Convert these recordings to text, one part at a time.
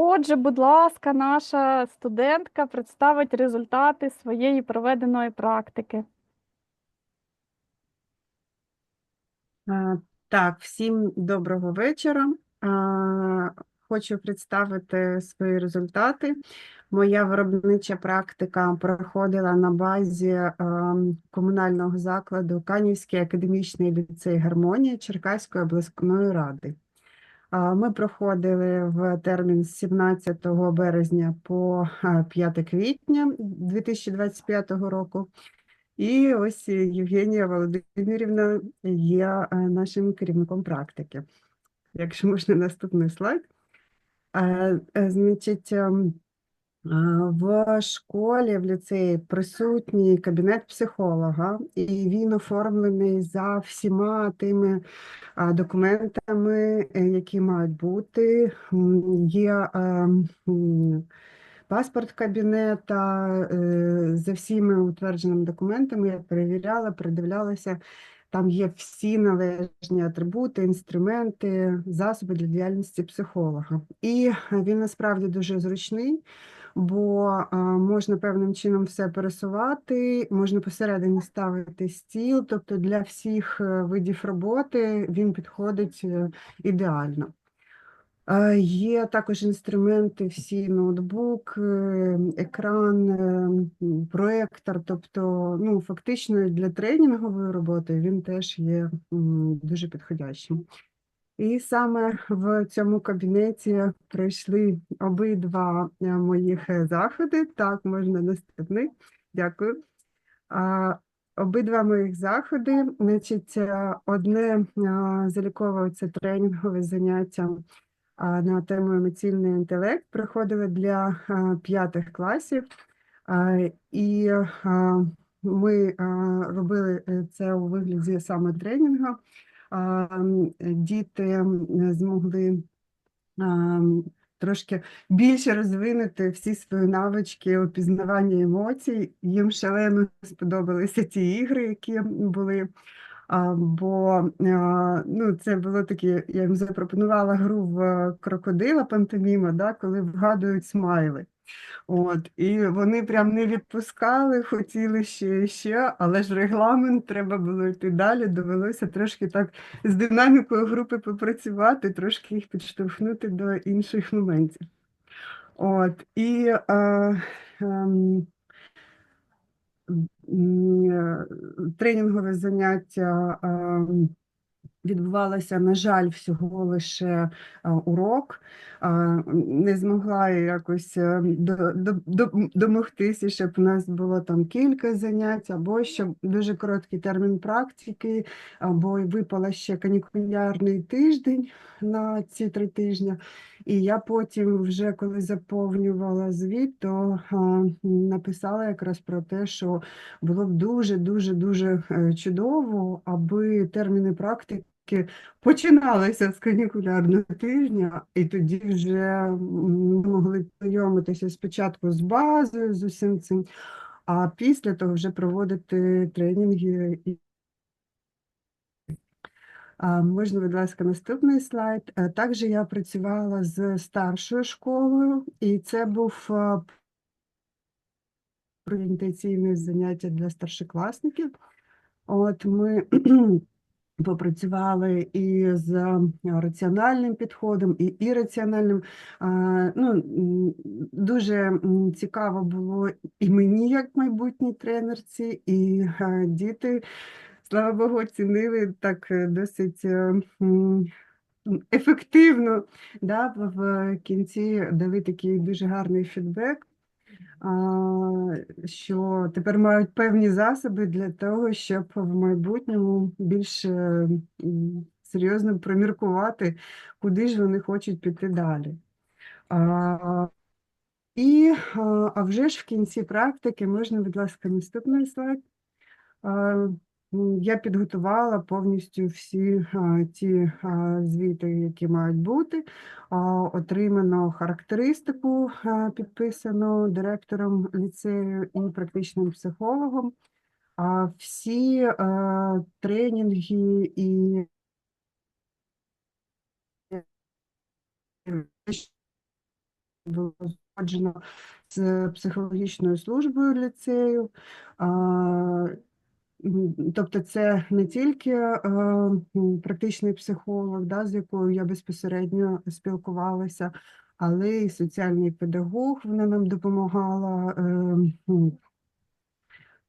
Отже, будь ласка, наша студентка представить результати своєї проведеної практики. Так, всім доброго вечора. Хочу представити свої результати. Моя виробнича практика проходила на базі комунального закладу Канівський академічний ліцей Гармонія Черкаської обласної ради. Ми проходили в термін з 17 березня по е, 5 квітня 2025 року. І ось Євгенія Володимирівна є е, нашим керівником практики. Якщо можна наступний слайд. Е, е, Значить, ем, в школі, в ліцеї присутній кабінет психолога, і він оформлений за всіма тими документами, е, які мають бути. Є ем, паспорт кабінета е, за всіми утвердженими документами. Я перевіряла, передивлялася. Там є всі належні атрибути, інструменти, засоби для діяльності психолога. І він насправді дуже зручний, бо а, можна певним чином все пересувати, можна посередині ставити стіл, тобто для всіх е, видів роботи він підходить е, ідеально. Е, Є також інструменти, всі ноутбук, е, екран, е, проектор, тобто, ну, фактично для тренінгової роботи він теж є дуже підходящим. І саме в цьому кабінеті пройшли обидва е, моїх е, заходи. Так, можна наступний. Дякую. Обидва моїх заходи, значить, е, одне залікове це тренінгове заняття на тему емоційний інтелект проходили для п'ятих класів. І ми робили це у вигляді саме тренінгу. Діти змогли трошки більше розвинути всі свої навички опізнавання емоцій. Їм шалено сподобалися ті ігри, які були. Бо ну, це було таке, я їм запропонувала гру в крокодила пантоміма, да, коли вгадують смайли. От, і вони прям не відпускали, хотіли ще і ще, але ж регламент треба було йти далі. Довелося трошки так з динамікою групи попрацювати, трошки їх підштовхнути до інших моментів. От, і е, ем, е, тренінгове заняття ем, відбувалося, на жаль, всього лише урок. А, Не змогла якось е, до- до- до- домогтися, щоб у нас було там кілька занять, або щоб дуже короткий термін практики, або випала ще канікулярний тиждень на ці три тижні. І я потім, вже коли заповнювала звіт, то написала якраз про те, що було б дуже дуже дуже е, чудово, аби терміни практики починалися з канікулярного тижня, і тоді вже могли знайомитися спочатку з базою, з усім цим, а після того вже проводити тренінги. Можна, будь ласка, наступний слайд. Е, Також я працювала з старшою школою, і це був а, орієнтаційне заняття для старшокласників. От ми попрацювали і з е, раціональним підходом, і ірраціональним. Ну, дуже цікаво було і мені, як майбутній тренерці, і е, діти, слава Богу, оцінили так е, досить. е, Ефективно, да, в- кінці дали такий дуже гарний фідбек що тепер мають певні засоби для того, щоб в майбутньому більш е, серйозно проміркувати, куди ж вони хочуть піти далі. А, і а вже ж в кінці практики можна, будь ласка, наступний слайд. Я підготувала повністю всі ті звіти, які мають бути. Отримано характеристику, підписану директором ліцею і практичним психологом. Всі тренінги і було згоджено з психологічною службою ліцею. Тобто це не тільки е, практичний психолог, да, з якою я безпосередньо спілкувалася, але і соціальний педагог, вона нам допомагала е,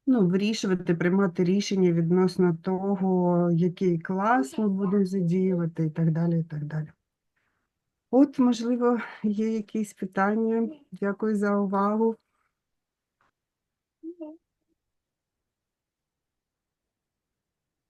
ну, вирішувати, приймати рішення відносно того, який клас ми будемо задіювати і так далі, і так далі. От, можливо, є якісь питання. Дякую за увагу.